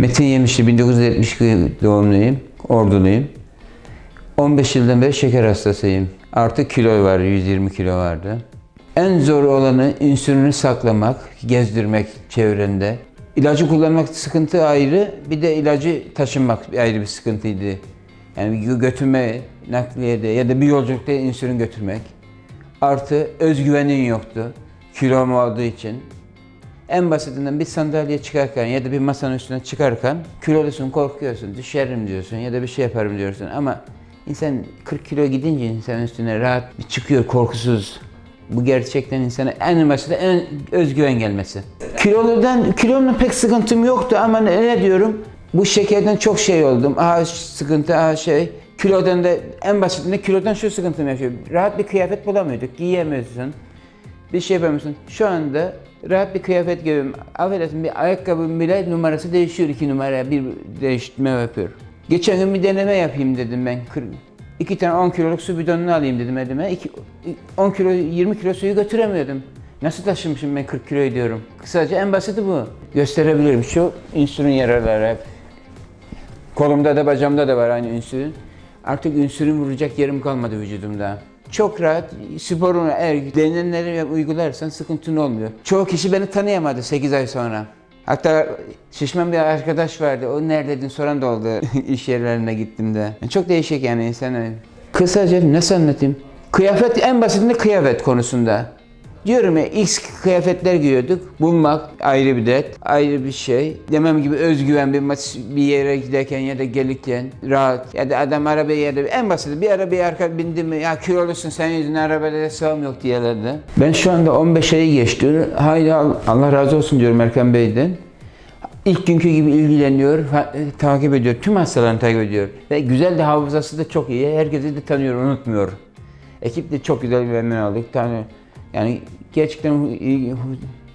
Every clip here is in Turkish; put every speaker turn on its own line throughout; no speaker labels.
Metin Yemişli 1972 doğumluyum. Orduluyum. 15 yıldan beri şeker hastasıyım. Artık kilo var, 120 kilo vardı. En zor olanı insülini saklamak, gezdirmek çevrende. İlacı kullanmak sıkıntı ayrı, bir de ilacı taşınmak ayrı bir sıkıntıydı. Yani götürme, nakliyede ya da bir yolculukta insülin götürmek. Artı özgüvenin yoktu, kilom olduğu için. En basitinden bir sandalye çıkarken ya da bir masanın üstüne çıkarken kilolusun, korkuyorsun, düşerim diyorsun ya da bir şey yaparım diyorsun ama insan 40 kilo gidince insan üstüne rahat bir çıkıyor korkusuz. Bu gerçekten insana en basit en özgüven gelmesi. Kiloludan kilomla pek sıkıntım yoktu ama ne, ne diyorum? Bu şekerden çok şey oldum. Aha sıkıntı, aha şey. Kilodan da en basitinde kilodan şu sıkıntım yaşıyor. Rahat bir kıyafet bulamıyorduk. Giyemiyorsun bir şey yapamıyorsun. Şu anda rahat bir kıyafet giyiyorum. Affedersin bir ayakkabım bile numarası değişiyor iki numara bir değiştirme yapıyor. Geçen gün bir deneme yapayım dedim ben. İki tane 10 kiloluk su bidonunu alayım dedim elime. İki, 10 kilo 20 kilo suyu götüremiyordum. Nasıl taşımışım ben 40 kiloyu diyorum. Kısaca en basiti bu. Gösterebilirim. Şu insülin yaraları hep. Kolumda da bacağımda da var aynı insülin. Artık insülin vuracak yerim kalmadı vücudumda. Çok rahat sporunu eğer denenleri uygularsan sıkıntın olmuyor. Çoğu kişi beni tanıyamadı 8 ay sonra. Hatta şişman bir arkadaş vardı. O neredeydin soran da oldu iş yerlerine gittiğimde. Çok değişik yani insan. Kısaca nasıl anlatayım? Kıyafet en basitinde kıyafet konusunda. Diyorum ya X kıyafetler giyiyorduk. Bulmak ayrı bir dert, ayrı bir şey. Demem gibi özgüven bir maç bir yere giderken ya da gelirken rahat ya da adam arabaya ya en basit bir arabaya arka bindi mi ya kilolusun sen yüzünden arabada sığam yok diyorlardı. Ben şu anda 15 ayı geçti. Haydi al- Allah razı olsun diyorum Erkan Bey'den. İlk günkü gibi ilgileniyor, e, takip ediyor. Tüm hastalarını takip ediyor. Ve güzel de hafızası da çok iyi. Herkesi de tanıyor, unutmuyor. Ekip de çok güzel bir memnun olduk. Tane, yani gerçekten iyi,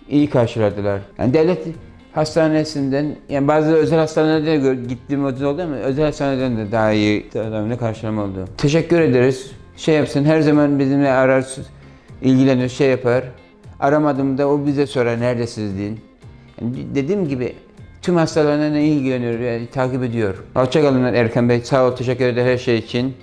iyi karşıladılar. Yani devlet hastanesinden, yani bazı özel hastanelerde gittiğim oldu ama özel hastaneden de daha iyi tedavine karşılama oldu. Teşekkür ederiz. Şey yapsın, her zaman bizimle arar, ilgilenir, şey yapar. Aramadığımda o bize sorar, neredesiniz deyin. Yani dediğim gibi tüm hastalarına ilgileniyor, yani takip ediyor. Hoşçakalın Erkan Bey. Sağ ol, teşekkür ederim her şey için.